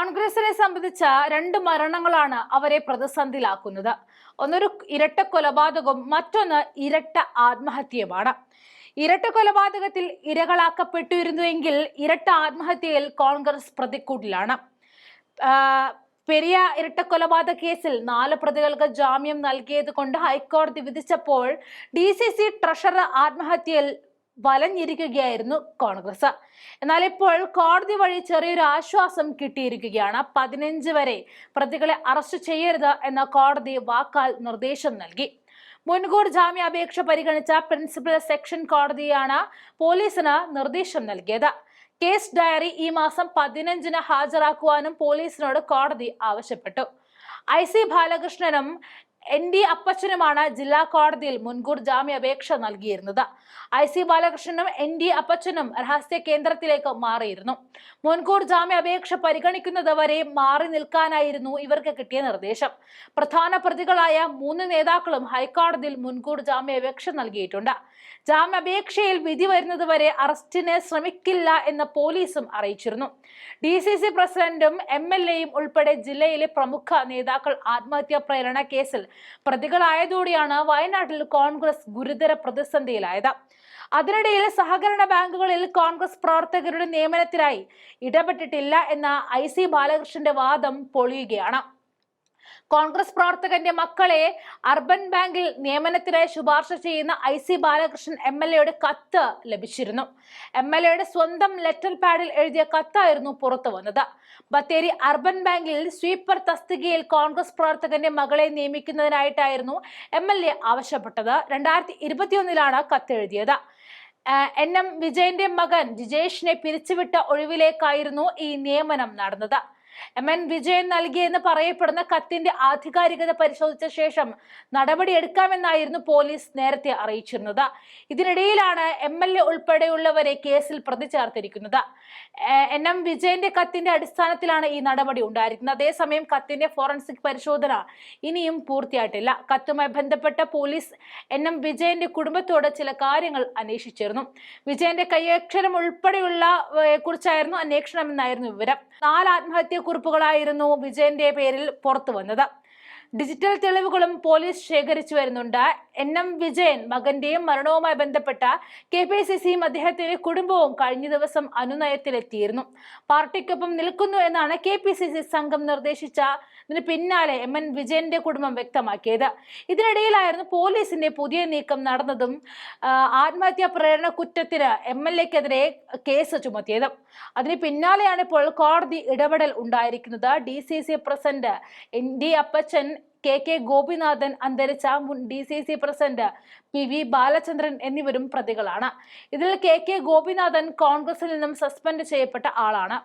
കോൺഗ്രസിനെ സംബന്ധിച്ച രണ്ട് മരണങ്ങളാണ് അവരെ പ്രതിസന്ധിയിലാക്കുന്നത്. ഒന്നൊരു ഇരട്ട കൊലപാതകവും മറ്റൊന്ന് ഇരട്ട ആത്മഹത്യയുമാണ്. ഇരട്ട കൊലപാതകത്തിൽ ഇരകളാക്കപ്പെട്ടിരുന്നുവെങ്കിൽ ഇരട്ട ആത്മഹത്യയിൽ കോൺഗ്രസ് പ്രതിക്കൂട്ടിലാണ്. പെരിയ ഇരട്ട കൊലപാതക കേസിൽ നാല് പ്രതികൾക്ക് ജാമ്യം നൽകിയത് കൊണ്ട് ഹൈക്കോടതി വിധിച്ചപ്പോൾ ഡി സി സി ട്രഷറർ ആത്മഹത്യയിൽ വലഞ്ഞിരിക്കുകയായിരുന്നു കോൺഗ്രസ്. എന്നാൽ ഇപ്പോൾ കോടതി വഴി ചെറിയൊരു ആശ്വാസം കിട്ടിയിരിക്കുകയാണ്. പതിനഞ്ച് വരെ പ്രതികളെ അറസ്റ്റ് ചെയ്യരുത് എന്ന കോടതി വാക്കാൽ നിർദ്ദേശം നൽകി. മുൻകൂർ ജാമ്യാപേക്ഷ പരിഗണിച്ച പ്രിൻസിപ്പൽ സെക്ഷൻ കോടതിയാണ് പോലീസിന് നിർദ്ദേശം നൽകിയത്. കേസ് ഡയറി ഈ മാസം പതിനഞ്ചിന് ഹാജരാക്കുവാനും പോലീസിനോട് കോടതി ആവശ്യപ്പെട്ടു. ഐ സി ബാലകൃഷ്ണനും എൻ ഡി അപ്പച്ചനുമാണ് ജില്ലാ കോടതിയിൽ മുൻകൂർ ജാമ്യാപേക്ഷ നൽകിയിരുന്നത്. ഐ സി ബാലകൃഷ്ണനും എൻ ഡി അപ്പച്ചനും രഹസ്യ കേന്ദ്രത്തിലേക്ക് മാറിയിരുന്നു. മുൻകൂർ ജാമ്യാപേക്ഷ പരിഗണിക്കുന്നത് വരെ മാറി നിൽക്കാനായിരുന്നു ഇവർക്ക് കിട്ടിയ നിർദ്ദേശം. പ്രധാന പ്രതികളായ മൂന്ന് നേതാക്കളും ഹൈക്കോടതിയിൽ മുൻകൂർ ജാമ്യാപേക്ഷ നൽകിയിട്ടുണ്ട്. ജാമ്യാപേക്ഷയിൽ വിധി വരുന്നത് വരെ അറസ്റ്റിന് ശ്രമിക്കില്ല എന്ന് പോലീസും അറിയിച്ചിരുന്നു. ഡി സി സി പ്രസിഡന്റും എം എൽ എയും ഉൾപ്പെടെ ജില്ലയിലെ പ്രമുഖ നേതാക്കൾ ആത്മഹത്യാ പ്രേരണ കേസിൽ പ്രതികളായതോടെയാണ് വയനാട്ടിൽ കോൺഗ്രസ് ഗുരുതര പ്രതിസന്ധിയിലായത്. അതിനിടയിൽ സഹകരണ ബാങ്കുകളിൽ കോൺഗ്രസ് പ്രവർത്തകരുടെ നിയമനത്തിനായി ഇടപെട്ടിട്ടില്ല എന്ന ഐ സി ബാലകൃഷ്ണന്റെ വാദം പൊളിയുകയാണ്. കോൺഗ്രസ് പ്രവർത്തകന്റെ മക്കളെ അർബൻ ബാങ്കിൽ നിയമനത്തിനായി ശുപാർശ ചെയ്യുന്ന I C Balakrishnan M L എയുടെ കത്ത് ലഭിച്ചിരുന്നു. എം എൽ എയുടെ സ്വന്തം ലെറ്റർ പാഡിൽ എഴുതിയ കത്തായിരുന്നു പുറത്തു വന്നത്. ബത്തേരി അർബൻ ബാങ്കിൽ സ്വീപ്പർ തസ്തികയിൽ കോൺഗ്രസ് പ്രവർത്തകന്റെ മകളെ നിയമിക്കുന്നതിനായിട്ടായിരുന്നു എം എൽ എ ആവശ്യപ്പെട്ടത്. രണ്ടായിരത്തി ഇരുപത്തിയൊന്നിലാണ് കത്തെഴുതിയത് എൻ എം വിജയന്റെ മകൻ ജിജേഷിനെ പിരിച്ചുവിട്ട ഒഴിവിലേക്കായിരുന്നു ഈ നിയമനം നടന്നത്. എം എൻ വിജയൻ നൽകിയെന്ന് പറയപ്പെടുന്ന കത്തിന്റെ ആധികാരികത പരിശോധിച്ച ശേഷം നടപടിയെടുക്കാമെന്നായിരുന്നു പോലീസ് നേരത്തെ അറിയിച്ചിരുന്നത്. ഇതിനിടയിലാണ് എം എൽ എ ഉൾപ്പെടെയുള്ളവരെ കേസിൽ പ്രതി ചേർത്തിരിക്കുന്നത്. എൻ എം വിജയന്റെ കത്തിന്റെ അടിസ്ഥാനത്തിലാണ് ഈ നടപടി ഉണ്ടായിരിക്കുന്നത്. അതേസമയം കത്തിന്റെ ഫോറൻസിക് പരിശോധന ഇനിയും പൂർത്തിയായിട്ടില്ല. കത്തുമായി ബന്ധപ്പെട്ട പോലീസ് എൻ എം വിജയന്റെ കുടുംബത്തോട് ചില കാര്യങ്ങൾ അന്വേഷിച്ചിരുന്നു. വിജയന്റെ കൈയക്ഷരം ഉൾപ്പെടെയുള്ള കുറിച്ചായിരുന്നു അന്വേഷണം എന്നായിരുന്നു വിവരം. നാല് ആത്മഹത്യാ കുറിപ്പുകളായിരുന്നു വിജയന്റെ പേരിൽ പുറത്തു വന്നത് ഡിജിറ്റൽ തെളിവുകളും പോലീസ് ശേഖരിച്ചു വരുന്നുണ്ട് എൻ എം വിജയൻ മകന്റെയും മരണവുമായി ബന്ധപ്പെട്ട കെ പി സി സിയും അദ്ദേഹത്തിന്റെ കുടുംബവും കഴിഞ്ഞ ദിവസം അനുനയത്തിലെത്തിയിരുന്നു. പാർട്ടിക്കൊപ്പം നിൽക്കുന്നു എന്നാണ് കെ പി സി സി സംഘം നിർദ്ദേശിച്ചതിന് പിന്നാലെ എം എൻ വിജയന്റെ കുടുംബം വ്യക്തമാക്കിയത്. ഇതിനിടയിലായിരുന്നു പോലീസിന്റെ പുതിയ നീക്കം നടന്നതും ആത്മഹത്യാ പ്രേരണ കുറ്റത്തിന് എം എൽ എക്കെതിരെ കേസ് ചുമത്തിയത്. അതിന് പിന്നാലെയാണ് ഇപ്പോൾ കോടതി ഇടപെടൽ ഉണ്ടായിരിക്കുന്നത്. D C C president N D Appachan K K Gopinathan അന്തരിച്ച മുൻ D C C president P V Balachandran എന്നിവരും പ്രതികളാണ്. ഇതിൽ കെ കെ ഗോപിനാഥൻ കോൺഗ്രസിൽ നിന്നും സസ്പെൻഡ് ചെയ്യപ്പെട്ട ആളാണ്.